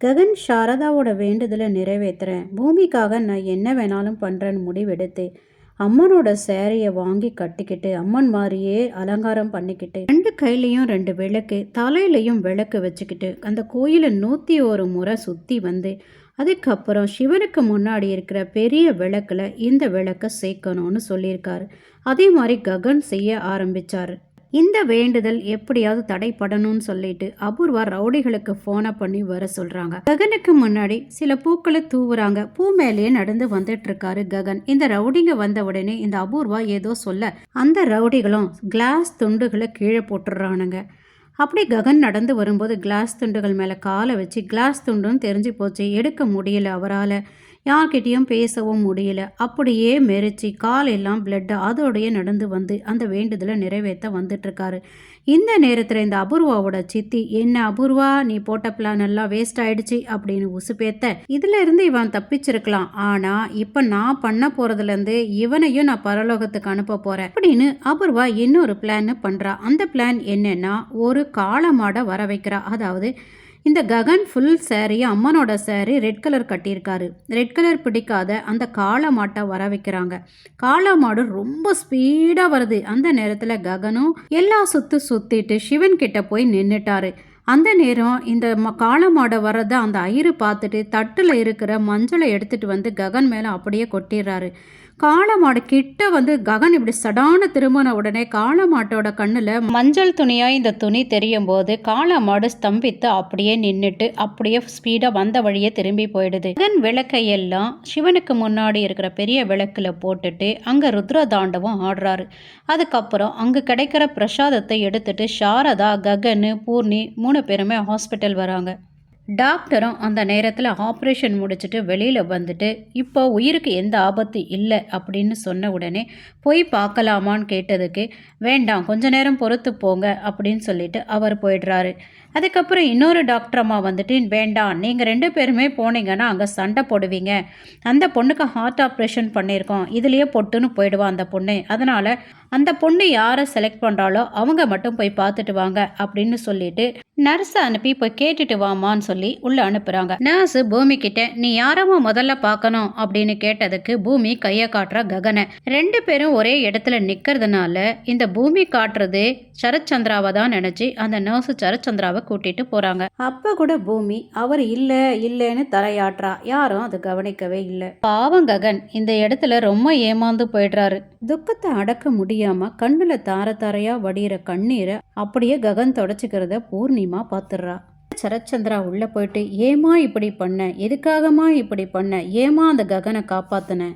ககன் சாரதாவோட வேண்டுதலை நிறைவேற்றுறேன் பூமிக்காக நான் என்ன வேணாலும் பண்ணுறேன்னு முடிவெடுத்து அம்மனோட சேரையை வாங்கி கட்டிக்கிட்டு அம்மன் மாதிரியே அலங்காரம் பண்ணிக்கிட்டு ரெண்டு கையிலையும் ரெண்டு விளக்கு தலையிலையும் விளக்கு வச்சுக்கிட்டு அந்த கோயிலை நூற்றி ஒரு முறை சுற்றி வந்து அதுக்கப்புறம் சிவனுக்கு முன்னாடி இருக்கிற பெரிய விளக்கில் இந்த விளக்கை சேர்க்கணும்னு சொல்லியிருக்காரு. அதே மாதிரி ககன் செய்ய ஆரம்பித்தார் இந்த வேண்டுதல் எப்படியாவது தடைப்படணும்னு சொல்லிட்டு அபூர்வா ரவுடிகளுக்கு ஃபோனை பண்ணி வர சொல்றாங்க. ககனுக்கு முன்னாடி சில பூக்களை தூவுறாங்க. பூ மேலேயே நடந்து வந்துட்டு இருக்காரு ககன். இந்த ரவுடிங்க வந்த உடனே இந்த அபூர்வா ஏதோ சொல்ல அந்த ரவுடிகளும் கிளாஸ் துண்டுகளை கீழே போட்டுடுறானுங்க. அப்படி ககன் நடந்து வரும்போது கிளாஸ் துண்டுகள் மேலே காலை வச்சு கிளாஸ் துண்டுன்னு தெரிஞ்சு போச்சு. எடுக்க முடியல அவரால். யார்கிட்டேயும் பேசவும் முடியல. அப்படியே மெரிச்சு காலெல்லாம் பிளட்டு அதோடையே நடந்து வந்து அந்த வேண்டுதலை நிறைவேற்ற வந்துட்டுருக்காரு. இந்த நேரத்தில் இந்த அபூர்வாவோட சித்தி என்ன அபூர்வா நீ போட்ட பிளான் எல்லாம் வேஸ்ட் ஆயிடுச்சு அப்படின்னு உசுப்பேத்த. இதுல இருந்து இவன் தப்பிச்சிருக்கலாம். ஆனா இப்ப நான் பண்ண போறதுலேருந்து இவனையும் நான் பரலோகத்துக்கு அனுப்ப போறேன் அப்படின்னு அபூர்வா இன்னொரு பிளான் பண்றா. அந்த பிளான் என்னன்னா ஒரு காளமாட வர வைக்கிறா. அதாவது இந்த ககன் ஃபுல் சேரீ அம்மனோட சேரீ ரெட் கலர் கட்டியிருக்காரு. ரெட் கலர் பிடிக்காத அந்த காளை மாட்டை வர வைக்கிறாங்க. காளை மாடு ரொம்ப ஸ்பீடாக வருது. அந்த நேரத்தில் ககனும் எல்லா சுத்து சுற்றிட்டு சிவன் கிட்ட போய் நின்றுட்டாரு அந்த நேரம் இந்த ம காளை மாடை வர்றதை அந்த ஐயரு பார்த்துட்டு தட்டில் இருக்கிற மஞ்சளை எடுத்துகிட்டு வந்து ககன் மேலே அப்படியே கொட்டிடுறாரு. காளமாடு கிட்ட வந்து ககன் இப்படி சடான திரும்பின உடனே காளமாட்டோட கண்ணில் மஞ்சள் துணியாக இந்த துணி தெரியும் போது காளமாடு ஸ்தம்பித்து அப்படியே நின்றுட்டு அப்படியே ஸ்பீடாக வந்த வழியே திரும்பி போயிடுது. ககன் விளக்கையெல்லாம் சிவனுக்கு முன்னாடி இருக்கிற பெரிய விளக்கில் போட்டுட்டு அங்கே ருத்ர தாண்டவம் ஆடுறாரு. அதுக்கப்புறம் அங்கே கிடைக்கிற பிரசாதத்தை எடுத்துட்டு சாரதா ககன் பூர்ணி மூணு பேருமே ஹாஸ்பிட்டல் வராங்க. டாக்டரும் அந்த நேரத்தில் ஆப்ரேஷன் முடிச்சுட்டு வெளியில் வந்துட்டு இப்போ உயிருக்கு எந்த ஆபத்து இல்லை? அப்படின்னு சொன்ன உடனே போய் பார்க்கலாமான்னு கேட்டதுக்கு வேண்டாம் கொஞ்ச நேரம் பொறுத்து போங்க அப்படின்னு சொல்லிட்டு அவர் போயிடுறாரு. அதுக்கப்புறம் இன்னொரு டாக்டர் அம்மா வந்துட்டு வேண்டாம் நீங்கள் ரெண்டு பேருமே போனீங்கன்னா அங்கே சண்டை போடுவீங்க. அந்த பொண்ணுக்கு ஹார்ட் ஆப்ரேஷன் பண்ணியிருக்கோம். இதுலேயே பொட்டுன்னு போயிடுவான் அந்த பொண்ணு. அதனால் அந்த பொண்ணு யாரை செலக்ட் பண்ணுறாலோ அவங்க மட்டும் போய் பார்த்துட்டு வாங்க அப்படின்னு சொல்லிட்டு நர்ஸை அனுப்பி போய் கேட்டுட்டு வாமான்னு சொல்லி உள்ளே அனுப்புகிறாங்க நர்ஸ் பூமி கிட்ட நீ யாரம்மா முதல்ல பார்க்கணும்? அப்படின்னு கேட்டதுக்கு பூமி கையை காட்டுற ககனை. ரெண்டு பேரும் ஒரே இடத்துல நிற்கிறதுனால இந்த பூமி காட்டுறது சரத்சந்திராவை தான் நினச்சி அந்த நர்ஸு சரத்சந்திராவை கூட்டிட்டு போகிறாங்க அப்போ கூட பூமி அவர் இல்லை இல்லைன்னு தலையாட்டுறா. யாரும் அதை கவனிக்கவே இல்லை. பாவம் ககன் இந்த இடத்துல ரொம்ப ஏமாந்து போயிடுறாரு. துக்கத்தை அடக்க முடியும் கண்ணுல தார தாரையா வடிகிற கண்ணீரை அப்படியே ககன் தொடச்சிக்கிறத பூர்ணிமா பார்த்துடுறா சரச்சந்திரா உள்ள போயிட்டு ஏமா இப்படி பண்ண? எதுக்காகமா இப்படி பண்ண? ஏமா அந்த ககனை காப்பாத்தின?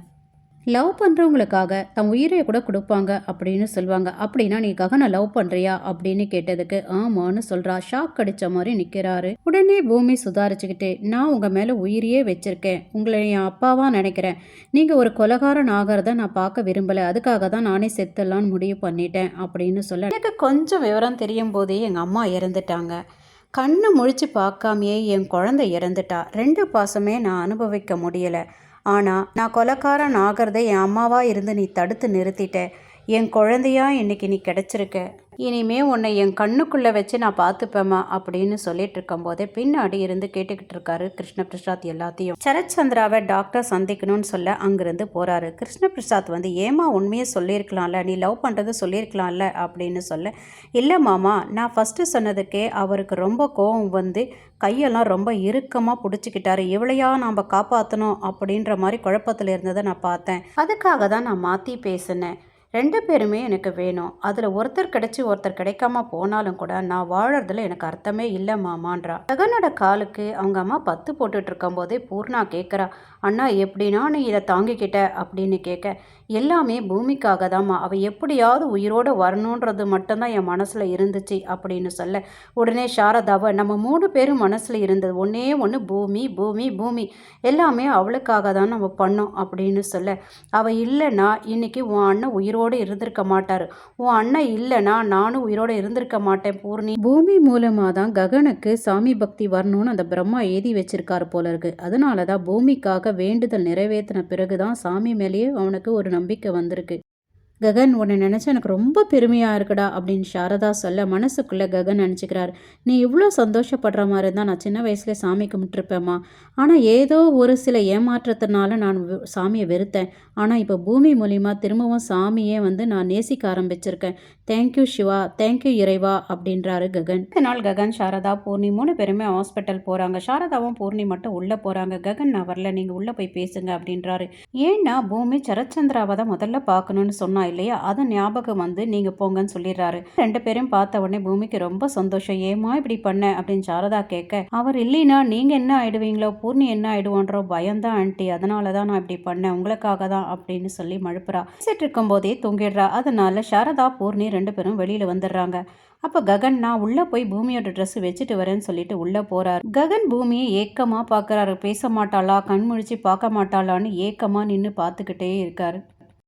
லவ் பண்ணுறவங்களுக்காக தன் உயிரை கூட கொடுப்பாங்க அப்படின்னு சொல்லுவாங்க. அப்படின்னா நீ ககனை லவ் பண்ணுறியா அப்படின்னு கேட்டதுக்கு ஆமான்னு சொல்கிறா ஷாக் அடித்த மாதிரி நிற்கிறாரு உடனே பூமி சுதாரிச்சுக்கிட்டு நான் உங்கள் மேலே உயிரையே வச்சுருக்கேன். உங்களை என் அப்பாவாக நினைக்கிறேன். நீங்கள் ஒரு கொலகாரன் ஆகிறத நான் பார்க்க விரும்பலை. அதுக்காக தான் நானே செத்துடலான்னு முடிவு பண்ணிட்டேன். அப்படின்னு சொல்ல எனக்கு கொஞ்சம் விவரம் தெரியும் போதே எங்கள் அம்மா இறந்துட்டாங்க. கண்ணை முழிச்சு பார்க்காமையே என் குழந்தை இறந்துட்டா. ரெண்டு பாசமே நான் அனுபவிக்க முடியலை. ஆனால் நான் கொலக்காரன் ஆகிறத என் அம்மாவாக இருந்து நீ தடுத்து நிறுத்திட்ட. என் குழந்தையா இன்னைக்கு நீ கிடச்சிருக்க. இனிமே உன்னை என் கண்ணுக்குள்ளே வச்சு நான் பார்த்துப்பேம்மா அப்படின்னு சொல்லிட்டு இருக்கும்போதே பின்னாடி இருந்து கேட்டுக்கிட்டு இருக்காரு கிருஷ்ண பிரசாத் எல்லாத்தையும். சரத்சந்திராவை டாக்டர் சந்திக்கணும்னு சொல்ல அங்கிருந்து போகிறாரு கிருஷ்ண பிரசாத் வந்து ஏமா உண்மையை சொல்லியிருக்கலாம்ல? நீ லவ் பண்ணுறது சொல்லியிருக்கலாம்ல? அப்படின்னு சொல்ல இல்லை மாமா நான் ஃபஸ்ட்டு சொன்னதுக்கே அவருக்கு ரொம்ப கோவம் வந்து கையெல்லாம் ரொம்ப இறுக்கமாக பிடிச்சிக்கிட்டாரு. இவளையா நாம் காப்பாற்றணும் அப்படின்ற மாதிரி குழப்பத்தில் இருந்ததை நான் பார்த்தேன். அதுக்காக தான் நான் மாற்றி பேசினேன். ரெண்டு பேருமே எனக்கு வேணும். அதில் ஒருத்தர் கிடைச்சி ஒருத்தர் கிடைக்காம போனாலும் கூட நான் வாழறதுல எனக்கு அர்த்தமே இல்லை மாமான்றா. ஜெகனோட காலுக்கு அவங்க அம்மா பத்து போட்டுட்டு இருக்கும் போதே பூர்ணா கேட்குறா அண்ணா எப்படின்னா நீ இதை தாங்கிக்கிட்ட? அப்படின்னு கேட்க எல்லாமே பூமிக்காக தாம்மா அவள் எப்படியாவது உயிரோடு வரணுன்றது மட்டும்தான் என் மனசில் இருந்துச்சு அப்படின்னு சொல்ல. உடனே சாரதாவை நம்ம மூணு பேரும் மனசில் இருந்தது ஒன்றே ஒன்று பூமி பூமி பூமி. எல்லாமே அவளுக்காக தான் நம்ம பண்ணோம் அப்படின்னு சொல்ல. அவள் இல்லைன்னா இன்னைக்கு உன் அண்ணன் உயிரோடு இருந்திருக்க மாட்டார். உன் அண்ணன் இல்லைன்னா நானும் உயிரோடு இருந்திருக்க மாட்டேன் பூர்ணி. பூமி மூலமாக தான் ககனுக்கு சாமி பக்தி வரணும்னு அந்த பிரம்மா எழுதி வச்சிருக்காரு போல இருக்கு. அதனால தான் பூமிக்காக வேண்டுதல் நிறைவேற்றின பிறகு தான் சாமி மேலேயே அவனுக்கு ஒரு நம்பிக்கை வந்திருக்கு. ககன் உன்னை நினச்சா எனக்கு ரொம்ப பெருமையாக இருக்குடா அப்படின்னு சாரதா சொல்ல மனசுக்குள்ளே ககன் நினச்சிக்கிறார். நீ இவ்வளோ சந்தோஷப்படுற மாதிரி இருந்தால் நான் சின்ன வயசுல சாமி கும்பிட்டுருப்பேம்மா. ஆனால் ஏதோ ஒரு சில ஏமாற்றத்தினால நான் சாமியை வெறுத்தேன். ஆனால் இப்போ பூமி மூலிமா திரும்பவும் சாமியே வந்து நான் நேசிக்க ஆரம்பிச்சிருக்கேன். தேங்க்யூ சிவா. தேங்க்யூ இறைவா அப்படின்றாரு ககன். நாள் ககன் சாரதா பூர்ணி மூணு பேருமே ஹாஸ்பிட்டல் போகிறாங்க சாரதாவும் பூர்ணி மட்டும் உள்ளே போகிறாங்க ககன் நான் வரல. நீங்கள் உள்ளே போய் பேசுங்க அப்படின்றாரு. ஏன்னா பூமி சரச்சந்திராவை தான் முதல்ல பார்க்கணுன்னு சொன்னா. இல்லையா? அதை ஞாபகம் வந்து நீங்கள் போங்கன்னு சொல்லிடுறாரு. ரெண்டு பேரும் பார்த்த உடனே பூமிக்கு ரொம்ப சந்தோஷம். ஏமா இப்படி பண்ண? அப்படின்னு சாரதா கேட்க அவர் இல்லைனா நீங்கள் என்ன ஆயிடுவீங்களோ? பூர்ணி என்ன ஆயிடுவோன்ற பயம்தான் ஆண்டி. அதனால தான் நான் இப்படி பண்ணேன். உங்களுக்காக தான் அப்படின்னு சொல்லி மழுப்புறா. பேசிட்டு இருக்கும் போதே தூங்கிடுறா. அதனால சாரதா பூர்ணி ரெண்டு பேரும் வெளியில் வந்துடுறாங்க. அப்போ ககன் நான் உள்ளே போய் பூமியோட ட்ரெஸ் வச்சுட்டு வரேன்னு சொல்லிட்டு உள்ளே போறாரு. ககன் பூமியை ஏக்கமாக பார்க்குறாரு பேச மாட்டாளா? கண் முழிச்சு பார்க்க மாட்டாளான்னு ஏக்கமாக நின்று பார்த்துக்கிட்டே இருக்காரு.